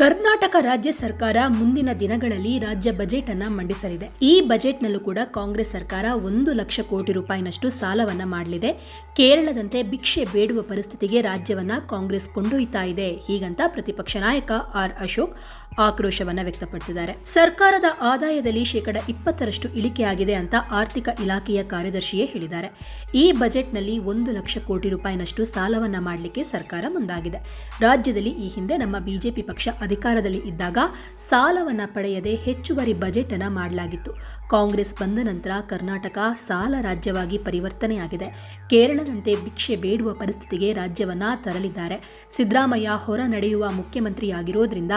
ಕರ್ನಾಟಕ ರಾಜ್ಯ ಸರ್ಕಾರ ಮುಂದಿನ ದಿನಗಳಲ್ಲಿ ರಾಜ್ಯ ಬಜೆಟ್ ಅನ್ನ ಮಂಡಿಸಲಿದೆ. ಈ ಬಜೆಟ್ನಲ್ಲೂ ಕೂಡ ಕಾಂಗ್ರೆಸ್ ಸರ್ಕಾರ ಒಂದು ಲಕ್ಷ ಕೋಟಿ ರೂಪಾಯಿನಷ್ಟು ಸಾಲವನ್ನ ಮಾಡಲಿದೆ. ಕೇರಳದಂತೆ ಭಿಕ್ಷೆ ಬೇಡುವ ಪರಿಸ್ಥಿತಿಗೆ ರಾಜ್ಯವನ್ನ ಕಾಂಗ್ರೆಸ್ ಕೊಂಡೊಯ್ತಾ ಇದೆ. ಹೀಗಂತ ಪ್ರತಿಪಕ್ಷ ನಾಯಕ ಆರ್ ಅಶೋಕ್ ಆಕ್ರೋಶವನ್ನ ವ್ಯಕ್ತಪಡಿಸಿದ್ದಾರೆ. ಸರ್ಕಾರದ ಆದಾಯದಲ್ಲಿ ಶೇಕಡ ಇಪ್ಪತ್ತರಷ್ಟು ಇಳಿಕೆಯಾಗಿದೆ ಅಂತ ಆರ್ಥಿಕ ಇಲಾಖೆಯ ಕಾರ್ಯದರ್ಶಿಯೇ ಹೇಳಿದ್ದಾರೆ. ಈ ಬಜೆಟ್ನಲ್ಲಿ ಒಂದು ಲಕ್ಷ ಕೋಟಿ ರೂಪಾಯಿನಷ್ಟು ಸಾಲವನ್ನ ಮಾಡಲಿಕ್ಕೆ ಸರ್ಕಾರ ಮುಂದಾಗಿದೆ. ರಾಜ್ಯದಲ್ಲಿ ಈ ಹಿಂದೆ ನಮ್ಮ ಬಿಜೆಪಿ ಪಕ್ಷ ಅಧಿಕಾರದಲ್ಲಿ ಇದ್ದಾಗ ಸಾಲವನ್ನ ಪಡೆಯದೆ ಹೆಚ್ಚುವರಿ ಬಜೆಟ್ ಅನ್ನ ಮಾಡಲಾಗಿತ್ತು. ಕಾಂಗ್ರೆಸ್ ಬಂದ ನಂತರ ಕರ್ನಾಟಕ ಸಾಲ ರಾಜ್ಯವಾಗಿ ಪರಿವರ್ತನೆಯಾಗಿದೆ. ಕೇರಳದಂತೆ ಭಿಕ್ಷೆ ಬೇಡುವ ಪರಿಸ್ಥಿತಿಗೆ ರಾಜ್ಯವನ್ನ ತರಲಿದ್ದಾರೆ. ಸಿದ್ದರಾಮಯ್ಯ ಹೊರ ನಡೆಯುವ ಮುಖ್ಯಮಂತ್ರಿಯಾಗಿರೋದ್ರಿಂದ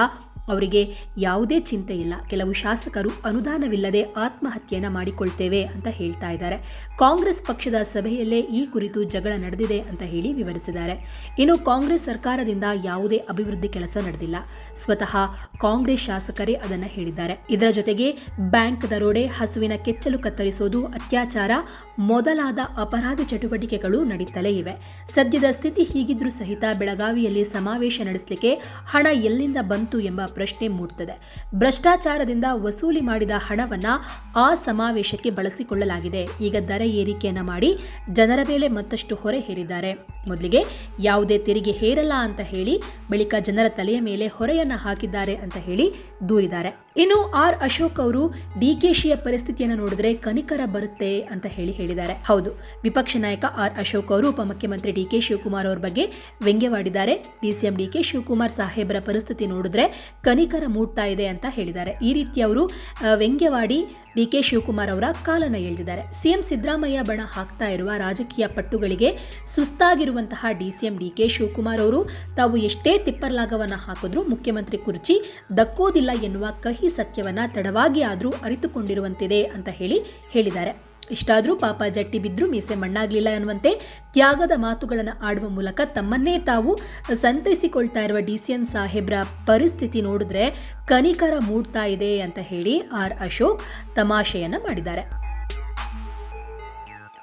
ಅವರಿಗೆ ಯಾವುದೇ ಚಿಂತೆ ಇಲ್ಲ. ಕೆಲವು ಶಾಸಕರು ಅನುದಾನವಿಲ್ಲದೆ ಆತ್ಮಹತ್ಯೆಯನ್ನು ಮಾಡಿಕೊಳ್ತೇವೆ ಅಂತ ಹೇಳ್ತಾ ಇದ್ದಾರೆ. ಕಾಂಗ್ರೆಸ್ ಪಕ್ಷದ ಸಭೆಯಲ್ಲೇ ಈ ಕುರಿತು ಜಗಳ ನಡೆದಿದೆ ಅಂತ ಹೇಳಿ ವಿವರಿಸಿದ್ದಾರೆ. ಇನ್ನು ಕಾಂಗ್ರೆಸ್ ಸರ್ಕಾರದಿಂದ ಯಾವುದೇ ಅಭಿವೃದ್ಧಿ ಕೆಲಸ ನಡೆದಿಲ್ಲ. ಸ್ವತಃ ಕಾಂಗ್ರೆಸ್ ಶಾಸಕರೇ ಅದನ್ನು ಹೇಳಿದ್ದಾರೆ. ಇದರ ಜೊತೆಗೆ ಬ್ಯಾಂಕ್ ದರೋಡೆ, ಹಸುವಿನ ಕೆಚ್ಚಲು ಕತ್ತರಿಸೋದು, ಅತ್ಯಾಚಾರ, ಮೊದಲಾದ ಅಪರಾಧ ಚಟುವಟಿಕೆಗಳು ನಡೀತಲೇ ಇವೆ. ಸದ್ಯದ ಸ್ಥಿತಿ ಹೀಗಿದ್ರೂ ಸಹಿತ ಬೆಳಗಾವಿಯಲ್ಲಿ ಸಮಾವೇಶ ನಡೆಸಲಿಕ್ಕೆ ಹಣ ಎಲ್ಲಿಂದ ಬಂತು ಎಂಬ ಪ್ರಶ್ನೆ ಮೂಡ್ತದೆ. ಭ್ರಷ್ಟಾಚಾರದಿಂದ ವಸೂಲಿ ಮಾಡಿದ ಹಣವನ್ನ ಆ ಸಮಾವೇಶಕ್ಕೆ ಬಳಸಿಕೊಳ್ಳಲಾಗಿದೆ. ಈಗ ದರ ಏರಿಕೆಯನ್ನ ಮಾಡಿ ಜನರ ಮೇಲೆ ಮತ್ತಷ್ಟು ಹೊರೆ ಹೇರಿದ್ದಾರೆ. ಮೊದಲಿಗೆ ಯಾವುದೇ ತೆರಿಗೆ ಹೇರಲ್ಲ ಅಂತ ಹೇಳಿ, ಬಳಿಕ ಜನರ ತಲೆಯ ಮೇಲೆ ಹೊರೆಯನ್ನ ಹಾಕಿದ್ದಾರೆ ಅಂತ ಹೇಳಿ ದೂರಿದ್ದಾರೆ. ಇನ್ನು ಆರ್ ಅಶೋಕ್ ಅವರು ಡಿಕೆಶಿಯ ಪರಿಸ್ಥಿತಿಯನ್ನು ನೋಡಿದ್ರೆ ಕನಿಕರ ಬರುತ್ತೆ ಅಂತ ಹೇಳಿ ಹೇಳಿದ್ದಾರೆ. ಹೌದು, ವಿಪಕ್ಷ ನಾಯಕ ಆರ್ ಅಶೋಕ್ ಅವರು ಉಪಮುಖ್ಯಮಂತ್ರಿ ಡಿ ಕೆ ಶಿವಕುಮಾರ್ ಅವರ ಬಗ್ಗೆ ವ್ಯಂಗ್ಯವಾಡಿದ್ದಾರೆ. ಡಿಸಿಎಂ ಡಿ ಕೆ ಶಿವಕುಮಾರ್ ಸಾಹೇಬರ ಪರಿಸ್ಥಿತಿ ನೋಡಿದ್ರೆ ಕನಿಕರ ಮೂಡ್ತಾ ಇದೆ ಅಂತ ಹೇಳಿದ್ದಾರೆ. ಈ ರೀತಿ ಅವರು ವ್ಯಂಗ್ಯವಾಡಿ ಡಿ ಕೆ ಶಿವಕುಮಾರ್ ಅವರ ಕಾಲನ ಎಳೆದಿದ್ದಾರೆ. ಸಿಎಂ ಸಿದ್ದರಾಮಯ್ಯ ಬಣ ಹಾಕ್ತಾ ಇರುವ ರಾಜಕೀಯ ಪಟ್ಟುಗಳಿಗೆ ಸುಸ್ತಾಗಿರುವಂತಹ D DCM D K Shivakumar ಅವರು ತಾವು ಎಷ್ಟೇ ತಿಪ್ಪರ್ಲಾಗವನ್ನು ಹಾಕಿದ್ರೂ ಮುಖ್ಯಮಂತ್ರಿ ಕುರ್ಚಿ ದಕ್ಕೋದಿಲ್ಲ ಎನ್ನುವ ಕಹಿ ಸತ್ಯವನ್ನು ತಡವಾಗಿ ಆದರೂ ಅರಿತುಕೊಂಡಿರುವಂತಿದೆ ಅಂತ ಹೇಳಿ ಹೇಳಿದ್ದಾರೆ. ಇಷ್ಟಾದರೂ ಪಾಪ ಜಟ್ಟಿ ಬಿದ್ದರೂ ಮೀಸೆ ಮಣ್ಣಾಗಲಿಲ್ಲ ಅನ್ನುವಂತೆ ತ್ಯಾಗದ ಮಾತುಗಳನ್ನು ಆಡುವ ಮೂಲಕ ತಮ್ಮನ್ನೇ ತಾವು ಸಂತೈಸಿಕೊಳ್ತಾ ಇರುವ ಡಿ ಸಿ ಎಂ ಸಾಹೇಬ್ರ ಪರಿಸ್ಥಿತಿ ನೋಡಿದ್ರೆ ಕನಿಕರ ಮೂಡ್ತಾ ಇದೆ ಅಂತ ಹೇಳಿ ಆರ್ ಅಶೋಕ್ ತಮಾಷೆಯನ್ನ ಮಾಡಿದ್ದಾರೆ.